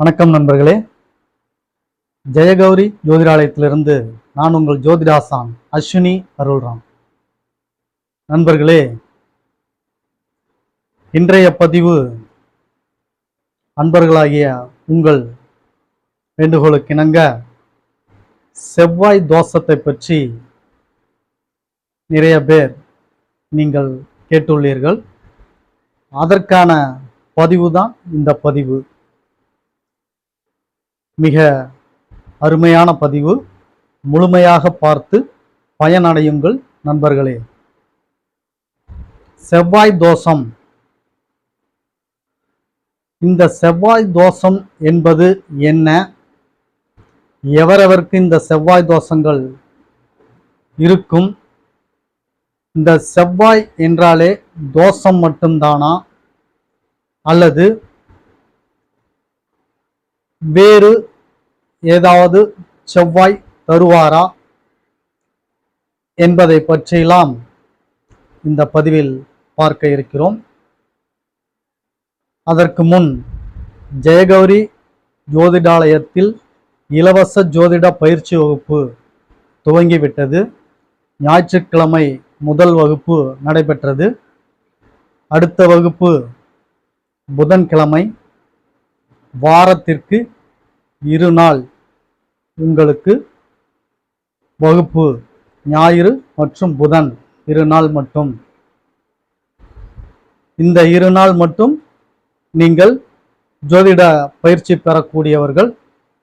வணக்கம் நண்பர்களே. ஜெயகௌரி ஜோதிடாலயத்திலிருந்து நான் உங்கள் ஜோதிடாசான் அஸ்வினி அருள்ராம். நண்பர்களே இன்றைய பதிவு அன்பர்களாகிய உங்கள் வேண்டுகோளுக்கிணங்க செவ்வாய் தோஷத்தை பற்றி நிறைய பேர் நீங்கள் கேட்டுள்ளீர்கள். அதற்கான பதிவு தான் இந்த பதிவு. மிக அருமையான பதிவு. முழுமையாக பார்த்து பயனடையுங்கள் நண்பர்களே. செவ்வாய் தோஷம். இந்த செவ்வாய் தோஷம் என்பது என்ன? எவரவருக்கு இந்த செவ்வாய் தோஷங்கள் இருக்கும்? இந்த செவ்வாய் என்றாலே தோஷம் மட்டும்தானா? அல்லது வேறு ஏதாவது செவ்வாய் தருவாரா என்பதை பற்றியெல்லாம் இந்த பதிவில் பார்க்க இருக்கிறோம். அதற்கு முன் ஜெயகௌரி ஜோதிடாலயத்தில் இலவச ஜோதிட பயிற்சி வகுப்பு துவங்கிவிட்டது. ஞாயிற்றுக்கிழமை முதல் வகுப்பு நடைபெற்றது. அடுத்த வகுப்பு புதன்கிழமை வாரத்திற்கு இரு நாள் உங்களுக்கு வகுப்பு ஞாயிறு மற்றும் புதன் இரு நாள் மட்டும். இந்த இரு நாள் மட்டும் நீங்கள் ஜோதிட பயிற்சி பெறக்கூடியவர்கள்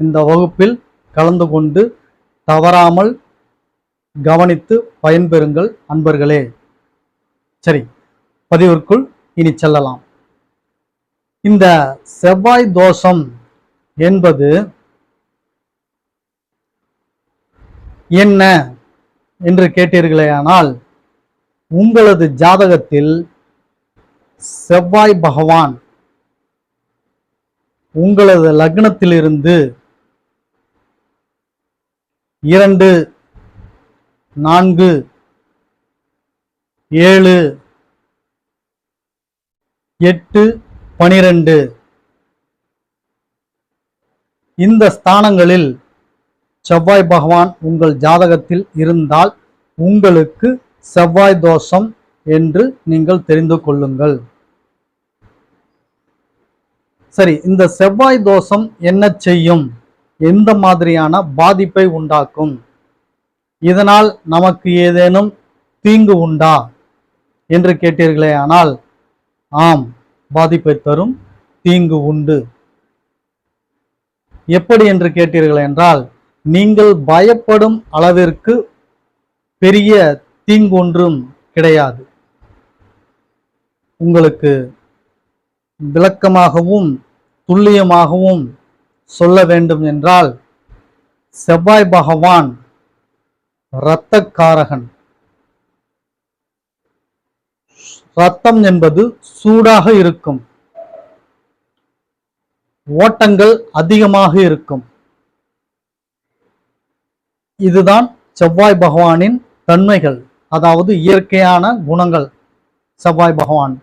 இந்த வகுப்பில் கலந்து கொண்டு தவறாமல் கவனித்து பயன்பெறுங்கள் அன்பர்களே. சரி பதிவிற்குள் இனி செல்லலாம். இந்த செவ்வாய் தோஷம் என்பது என்ன என்று கேட்டீர்களேயானால் உங்களது ஜாதகத்தில் செவ்வாய் பகவான் உங்களது லக்னத்திலிருந்து இரண்டு நான்கு ஏழு எட்டு பனிரெண்டு. இந்த ஸ்தானங்களில் செவ்வாய் பகவான் உங்கள் ஜாதகத்தில் இருந்தால் உங்களுக்கு செவ்வாய் தோஷம் என்று நீங்கள் தெரிந்து கொள்ளுங்கள். சரி இந்த செவ்வாய் தோஷம் என்ன செய்யும்? எந்த மாதிரியான பாதிப்பை உண்டாக்கும்? இதனால் நமக்கு ஏதேனும் தீங்கு உண்டா? என்று கேட்டீர்களே ஆனால் ஆம். பாதிப்பை தரும் தீங்கு உண்டு. எப்படி என்று கேட்டீர்கள் என்றால் நீங்கள் பயப்படும் அளவிற்கு பெரிய தீங்கொன்றும் கிடையாது. உங்களுக்கு விளக்கமாகவும் துல்லியமாகவும் சொல்ல வேண்டும் என்றால் செவ்வாய் பகவான் இரத்தக்காரகன். ரத்தம் என்பது சூடாக இருக்கும். ஓட்டங்கள் அதிகமாக இருக்கும். இதுதான் செவ்வாய் பகவானின் தன்மைகள் அதாவது இயற்கையான குணங்கள் செவ்வாய் பகவான்.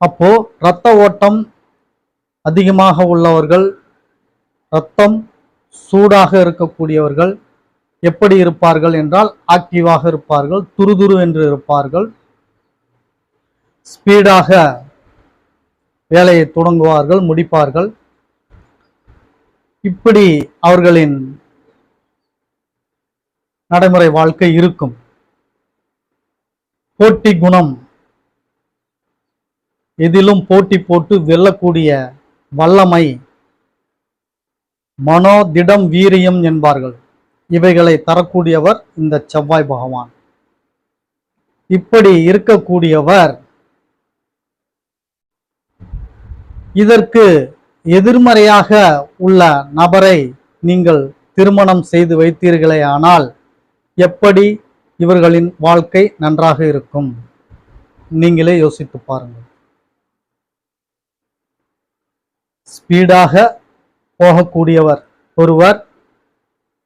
அப்போ இரத்த ஓட்டம் அதிகமாக உள்ளவர்கள் ரத்தம் சூடாக இருக்கக்கூடியவர்கள் எப்படி இருப்பார்கள் என்றால் ஆக்டிவாக இருப்பார்கள் துருதுரு என்று இருப்பார்கள். ஸ்பீடாக வேலையை தொடங்குவார்கள் முடிப்பார்கள். இப்படி அவர்களின் நடைமுறை வாழ்க்கை இருக்கும். போட்டி குணம் எதிலும் போட்டி போட்டு வெல்லக்கூடிய வல்லமை மனோ திடம் வீரியம் என்பார்கள். இவைகளை தரக்கூடியவர் இந்த செவ்வாய் பகவான். இப்படி இருக்கக்கூடியவர் இதற்கு எதிர்மறையாக உள்ள நபரை நீங்கள் திருமணம் செய்து வைத்தீர்களே ஆனால் எப்படி இவர்களின் வாழ்க்கை நன்றாக இருக்கும்? நீங்களே யோசித்து பாருங்கள். ஸ்பீடாக போகக்கூடியவர் ஒருவர்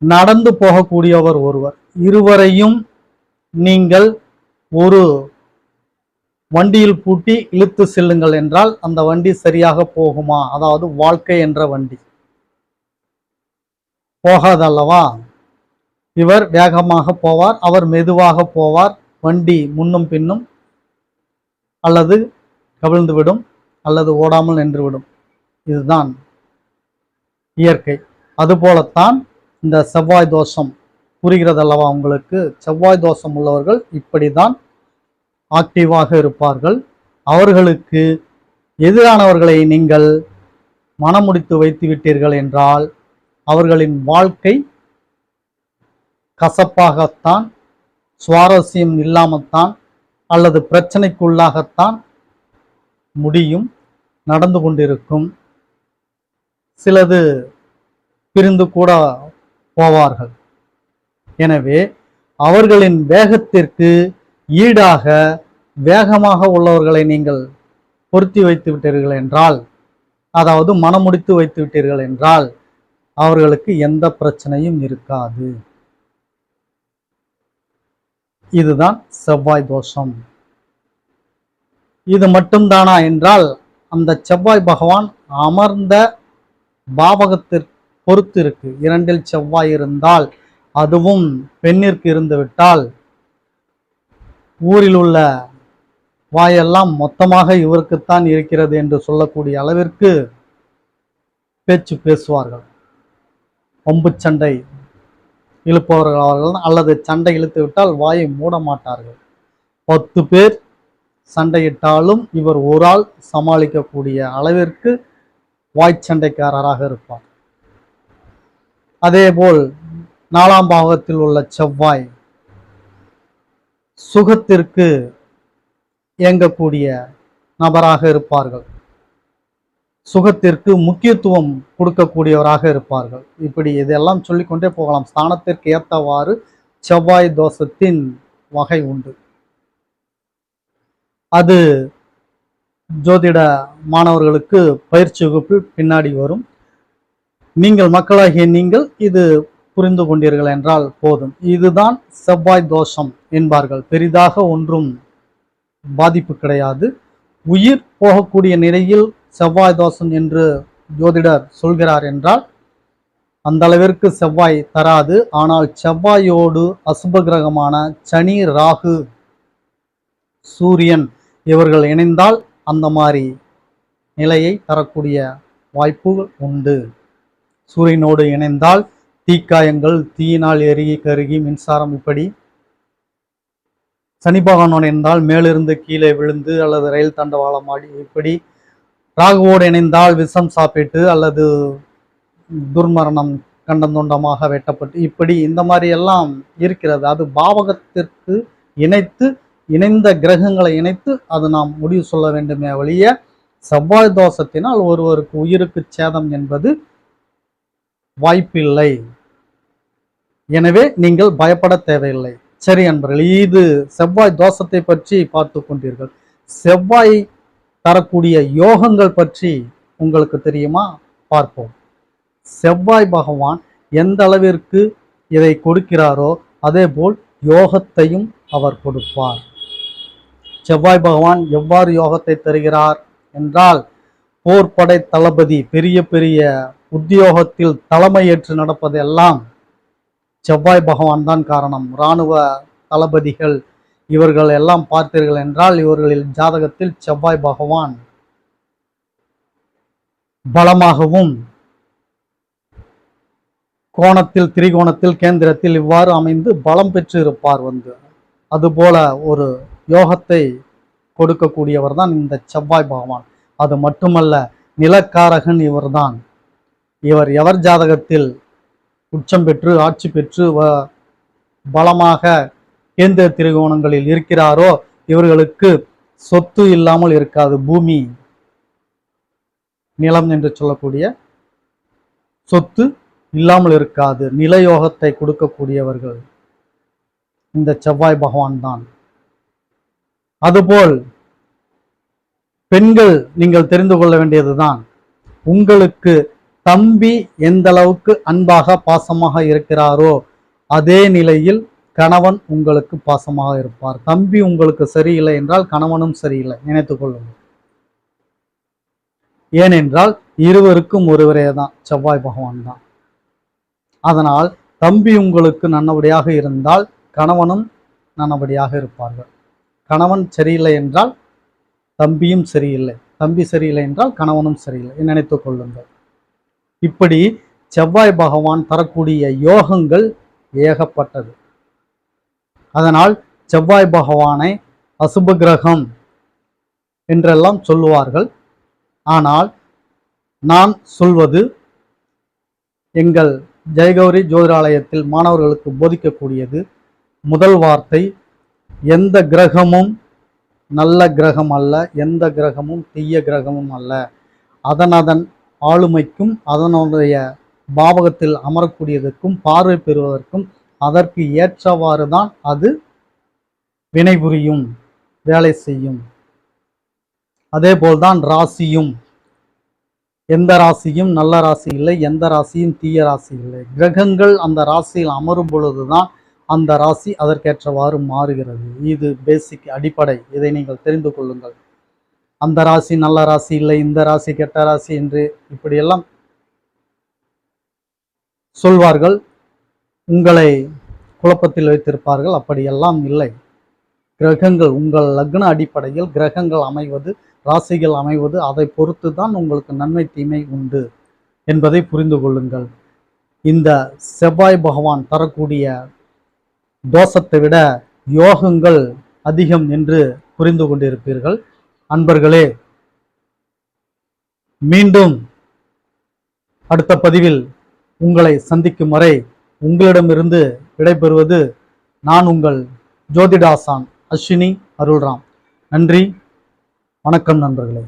நடந்து போகக்கூடியவர் ஒருவர். இருவரையும் நீங்கள் ஒரு வண்டியில் பூட்டி இழுத்து செல்லுங்கள் என்றால் அந்த வண்டி சரியாக போகுமா? அதாவது வாழ்க்கை என்ற வண்டி. போகாதல்லவா? இவர் வேகமாக போவார் அவர் மெதுவாக போவார் வண்டி முன்னும் பின்னும் அல்லது கவிழ்ந்துவிடும் அல்லது ஓடாமல் நின்றுவிடும். இதுதான் இயற்கை. அதுபோலத்தான் இந்த செவ்வாய் தோஷம் புரிகிறதல்லவா உங்களுக்கு? செவ்வாய் தோஷம் உள்ளவர்கள் இப்படிதான் ஆக்டிவாக இருப்பார்கள். அவர்களுக்கு எதிரானவர்களை நீங்கள் மனமுடித்து வைத்து விட்டீர்கள் என்றால் அவர்களின் வாழ்க்கை கசப்பாகத்தான் சுவாரஸ்யம் இல்லாமத்தான் அல்லது பிரச்சனைக்குள்ளாகத்தான் முடியும் நடந்து கொண்டிருக்கும். சிலது பிரிந்து கூட போவார்கள். எனவே அவர்களின் வேகத்திற்கு ஈடாக வேகமாக உள்ளவர்களை நீங்கள் பொருத்தி வைத்து விட்டீர்கள் என்றால் அதாவது மனமுடித்து வைத்து விட்டீர்கள் என்றால் அவர்களுக்கு எந்த பிரச்சனையும் இருக்காது. இதுதான் செவ்வாய் தோஷம். இது மட்டும்தானா என்றால் அந்த செவ்வாய் பகவான் அமர்ந்த பாவகத்திற்கு பொறுத்து இருக்கு இரண்டில் செவ்வாய் இருந்தால் அதுவும் பெண்ணிற்கு இருந்துவிட்டால் ஊரில் உள்ள வாயெல்லாம் மொத்தமாக இவருக்குத்தான் இருக்கிறது என்று சொல்லக்கூடிய அளவிற்கு பேச்சு பேசுவார்கள். ஒம்பு சண்டை இழுப்பவர்கள் அவர்கள் அல்லது சண்டை இழுத்து விட்டால் வாயை மூட மாட்டார்கள். பத்து பேர் சண்டையிட்டாலும் இவர் ஒரு ஆள் சமாளிக்கக்கூடிய அளவிற்கு வாய் சண்டைக்காரராக இருப்பார். அதேபோல் நாலாம் பாகத்தில் உள்ள செவ்வாய் சுகத்திற்கு இயங்கக்கூடிய நபராக இருப்பார்கள். சுகத்திற்கு முக்கியத்துவம் கொடுக்கக்கூடியவராக இருப்பார்கள். இப்படி இதெல்லாம் சொல்லிக்கொண்டே போகலாம். ஸ்தானத்திற்கு ஏற்றவாறு செவ்வாய் தோஷத்தின் வகை உண்டு. அது ஜோதிட மாணவர்களுக்கு பயிற்சி வகுப்பு பின்னாடி வரும். நீங்கள் மக்களாகிய நீங்கள் இது புரிந்து கொண்டீர்கள் என்றால் போதும். இதுதான் செவ்வாய் தோஷம். என்பார்கள். பெரிதாக ஒன்றும் பாதிப்பு கிடையாது. உயிர் போகக்கூடிய நிலையில் செவ்வாய் தோஷம் என்று ஜோதிடர் சொல்கிறார் என்றால் அந்த அளவிற்கு செவ்வாய் தராது. ஆனால் செவ்வாயோடு அசுப கிரகமான சனி ராகு சூரியன் இவர்கள் இணைந்தால் அந்த மாதிரி நிலையை தரக்கூடிய வாய்ப்புகள் உண்டு. சூரியனோடு இணைந்தால் தீக்காயங்கள் தீயினால் எருகி கருகி மின்சாரம் இப்படி சனி பகவானோடு இணைந்தால் மேலிருந்து கீழே விழுந்து அல்லது ரயில் தண்டவாளம் ஆடி இப்படி ராகுவோடு இணைந்தால் விஷம் சாப்பிட்டு அல்லது துர்மரணம் கண்டந்துண்டமாக வெட்டப்பட்டு இப்படி இந்த மாதிரி எல்லாம் இருக்கிறது. அது பாவகத்திற்கு இணைத்து இணைந்த கிரகங்களை இணைத்து அது நாம் முடிவு சொல்ல வேண்டுமே ஒழிய செவ்வாய் தோஷத்தினால் ஒருவருக்கு உயிருக்கு சேதம் என்பது வாய்ப்பில்லை. எனவே நீங்கள் பயப்பட தேவையில்லை. சரி அன்பர்களே இது செவ்வாய் தோஷத்தை பற்றி பார்த்து கொண்டீர்கள். செவ்வாய் தரக்கூடிய யோகங்கள் பற்றி உங்களுக்கு தெரியுமா? பார்ப்போம். செவ்வாய் பகவான் எந்த அளவிற்கு இதை கொடுக்கிறாரோ அதேபோல் யோகத்தையும் அவர் கொடுப்பார். செவ்வாய் பகவான் எவ்வாறு யோகத்தை தருகிறார் என்றால் போர்படை தளபதி பெரிய பெரிய உத்தியோகத்தில் தலைமையேற்று நடப்பதெல்லாம் செவ்வாய் பகவான் தான் காரணம். இராணுவ தளபதிகள் இவர்கள் எல்லாம் பார்த்தீர்கள் என்றால் இவர்களின் ஜாதகத்தில் செவ்வாய் பகவான் பலமாகவும் கோணத்தில் திரிகோணத்தில் கேந்திரத்தில் இவ்வாறு அமைந்து பலம் பெற்று இருப்பார் வந்து. அதுபோல ஒரு யோகத்தை கொடுக்கக்கூடியவர் தான் இந்த செவ்வாய் பகவான். அது மட்டுமல்ல நிலக்காரகன் இவர்தான். இவர் எவர் ஜாதகத்தில் உச்சம் பெற்று ஆட்சி பெற்று பலமாக கேந்திர திரிகோணங்களில் இருக்கிறாரோ இவர்களுக்கு சொத்து இல்லாமல் இருக்காது. பூமி நிலம் என்று சொல்லக்கூடிய சொத்து இல்லாமல் இருக்காது. நிலயோகத்தை கொடுக்கக்கூடியவர்கள் இந்த செவ்வாய் பகவான் தான். அதுபோல் பெண்கள் நீங்கள் தெரிந்து கொள்ள வேண்டியதுதான். உங்களுக்கு தம்பி எந்த அளவுக்கு அன்பாக பாசமாக இருக்கிறாரோ அதே நிலையில் கணவன் உங்களுக்கு பாசமாக இருப்பார். தம்பி உங்களுக்கு சரியில்லை என்றால் கணவனும் சரியில்லை. நினைத்துக் கொள்ளுங்கள். ஏனென்றால் இருவருக்கும் ஒருவரே தான். செவ்வாய் பகவான் தான். அதனால் தம்பி உங்களுக்கு நல்லபடியாக இருந்தால் கணவனும் நல்லபடியாக இருப்பார்கள். கணவன் சரியில்லை என்றால் தம்பியும் சரியில்லை. தம்பி சரியில்லை என்றால் கணவனும் சரியில்லை. நினைத்துக் கொள்ளுங்கள். இப்படி செவ்வாய் பகவான் தரக்கூடிய யோகங்கள் ஏகப்பட்டது. அதனால் செவ்வாய் பகவானை அசுப கிரகம் என்றெல்லாம் சொல்லுவார்கள். ஆனால் நான் சொல்வது எங்கள் ஜெயகௌரி ஜோதிராலயத்தில் மாணவர்களுக்கு போதிக்கக்கூடியது முதல் வார்த்தை எந்த கிரகமும் நல்ல கிரகம் அல்ல எந்த கிரகமும் தீய கிரகமும் அல்ல. அதன் அதன் ஆளுமைக்கும் அதனுடைய பாவகத்தில் அமரக்கூடியதற்கும் பார்வை பெறுவதற்கும் அதற்கு ஏற்றவாறு தான் அது வினைபுரியும் வேலை செய்யும். அதேபோல்தான் ராசியும். எந்த ராசியும் நல்ல ராசி இல்லை எந்த ராசியும் தீய ராசி இல்லை. கிரகங்கள் அந்த ராசியில் அமரும் பொழுதுதான் அந்த ராசி அதற்கேற்றவாறு மாறுகிறது. இது பேசிக் அடிப்படை. இதை நீங்கள் தெரிந்து கொள்ளுங்கள். அந்த ராசி நல்ல ராசி இல்லை இந்த ராசி கெட்ட ராசி என்று இப்படியெல்லாம் சொல்வார்கள். உங்களை குழப்பத்தில் வைத்திருப்பார்கள். அப்படியெல்லாம் இல்லை. கிரகங்கள் உங்கள் லக்ன அடிப்படையில் கிரகங்கள் அமைவது ராசிகள் அமைவது அதை பொறுத்து தான் உங்களுக்கு நன்மை தீமை உண்டு என்பதை புரிந்து கொள்ளுங்கள். இந்த செவ்வாய் பகவான் தரக்கூடிய தோஷத்தை விட யோகங்கள் அதிகம் என்று புரிந்து கொண்டிருப்பீர்கள். அன்பர்களே மீண்டும் அடுத்த பதிவில் உங்களை சந்திக்கும் வரை உங்களிடமிருந்து விடைபெறுவது நான் உங்கள் ஜோதிடாசான் அஸ்வினி அருள்ராம். நன்றி வணக்கம் நண்பர்களே.